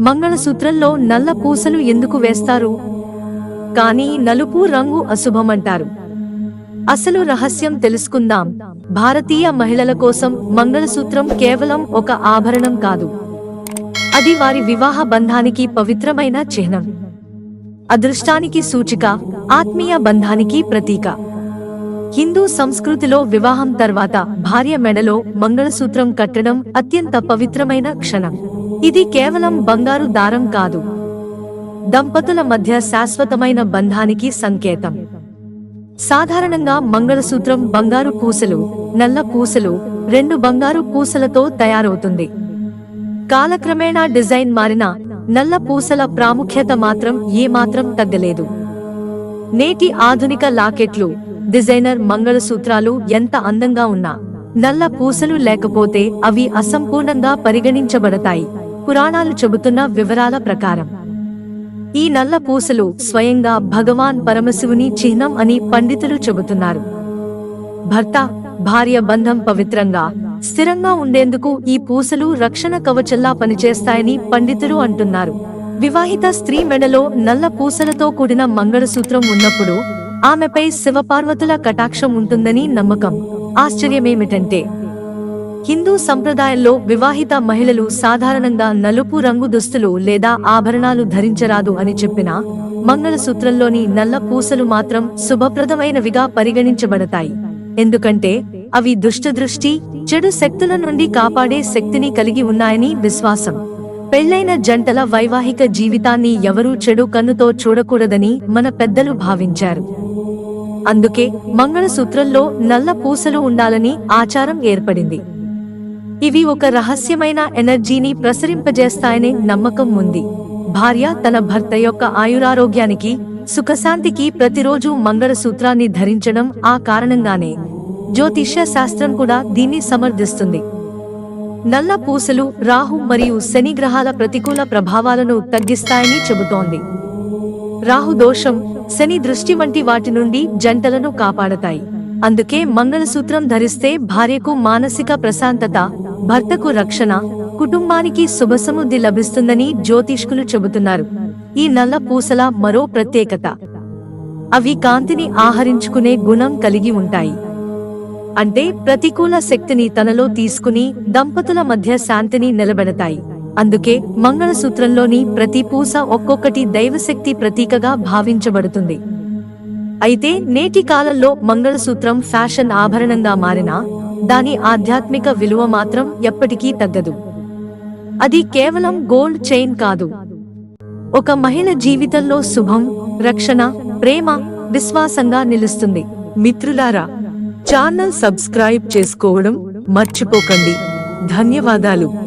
మంగళసూత్రంలో నల్ల పూసలు ఎందుకు వేస్తారు? కానీ నలుపు రంగు అశుభమంటారు. అసలు రహస్యం తెలుసుకుందాం. భారతీయ మహిళల కోసం మంగళసూత్రం కేవలం ఒక ఆభరణం కాదు. అది వారి వివాహ బంధానికి పవిత్రమైన చిహ్నం. అదృష్టానికి సూచిక ఆత్మీయ బంధానికి ప్రతీక. హిందూ సంస్కృతిలో వివాహం తర్వాత భార్య మెడలో మంగళసూత్రం కట్టడం అత్యంత పవిత్రమైన క్షణం. ఇది కేవలం బంగారు దారం కాదు. దంపతుల మధ్య శాశ్వతమైన బంధానికి సంకేతం. సాధారణంగా మంగళసూత్రం బంగారు పూసలు నల్ల పూసలు రెండు బంగారు పూసలతో తయారవుతుంది. కాలక్రమేణా డిజైన్ మారిన నల్ల పూసల ప్రాముఖ్యత మాత్రం ఏమాత్రం తగ్గలేదు. నేటి ఆధునిక లాకెట్లు డిజైనర్ మంగళసూత్రాలు ఎంత అందంగా ఉన్నా నల్ల పూసలు లేకపోతే అవి అసంపూర్ణంగా పరిగణించబడతాయి. పురాణాలు చెబుతున్న వివరాల ప్రకారం. ఈ నల్ల పూసలు స్వయంగా భగవాన్ పరమశివుని చిహ్నం అని పండితులు చెబుతున్నారు. భర్త భార్య బంధం పవిత్రంగా స్థిరంగా ఉండేందుకు ఈ పూసలు రక్షణ కవచల్లా పనిచేస్తాయని పండితులు అంటున్నారు. వివాహిత స్త్రీ మెడలో నల్ల పూసలతో కూడిన మంగళసూత్రం ఉన్నప్పుడు ఆమెపై శివపార్వతుల కటాక్షం ఉంటుందని నమ్మకం. ఆశ్చర్యమేమిటంటే హిందూ సంప్రదాయంలో వివాహిత మహిళలు సాధారణంగా నలుపు రంగు దుస్తులు లేదా ఆభరణాలు ధరించరాదు అని చెప్పినా మంగళసూత్రంలోని నల్ల పూసలు మాత్రం శుభప్రదమైనవిగా పరిగణించబడతాయి. ఎందుకంటే అవి దుష్టదృష్టి చెడు శక్తుల నుండి కాపాడే శక్తిని కలిగి ఉన్నాయని విశ్వాసం. పెళ్ళైన జంటల వైవాహిక జీవితాన్ని ఎవరూ చెడు కన్నుతో చూడకూడదని మన పెద్దలు భావించారు. అందుకే మంగళసూత్రంలో నల్ల పూసలు ఉండాలని ఆచారం ఏర్పడింది. ఇవి ఒక రహస్యమైన ఎనర్జీని ప్రసరింపజేస్తాయనే నమ్మకం ఉంది. భార్య తన భర్త యొక్క ఆయురారోగ్యానికి సుఖశాంతికి ప్రతిరోజు మంగళసూత్రాన్ని ధరించడం ఆ కారణంగానే. జ్యోతిష్య శాస్త్రం కూడా దీన్ని సమర్థిస్తుంది. నల్ల పూసలు రాహు మరియు శని గ్రహాల ప్రతికూల ప్రభావాలను తగ్గిస్తాయని చెబుతోంది. రాహు దోషం శని దృష్టి వంటి వాటి నుండి జంటలను కాపాడతాయి. అందుకే మంగళసూత్రం ధరిస్తే భార్యకు మానసిక ప్రశాంతత భర్తకు రక్షణ కుటుంబానికి శుభసముద్ధి లభిస్తుందని జ్యోతిష్కులు చెబుతున్నారు. ఈ నల్ల పూసల మరో ప్రత్యేకత. అవి కాంతిని ఆహరించుకునే గుణం కలిగి ఉంటాయి. అంటే ప్రతికూల శక్తిని తనలో తీసుకుని దంపతుల మధ్య శాంతిని నిలబెడతాయి. అందుకే మంగళసూత్రంలోని ప్రతి పూస ఒక్కొక్కటి దైవశక్తి ప్రతీకగా భావించబడుతుంది. అయితే నేటి కాలంలో మంగళసూత్రం ఫ్యాషన్ ఆభరణంగా మారినా దాని ఆధ్యాత్మిక విలువ మాత్రం ఎప్పటికీ తగ్గదు. అది కేవలం గోల్డ్ చైన్ కాదు. ఒక మహిళ జీవితంలో శుభం రక్షణ ప్రేమ విశ్వాసంగా నిలుస్తుంది. మిత్రులారా ఛానల్ సబ్స్క్రైబ్ చేసుకోవడం మర్చిపోకండి. ధన్యవాదాలు.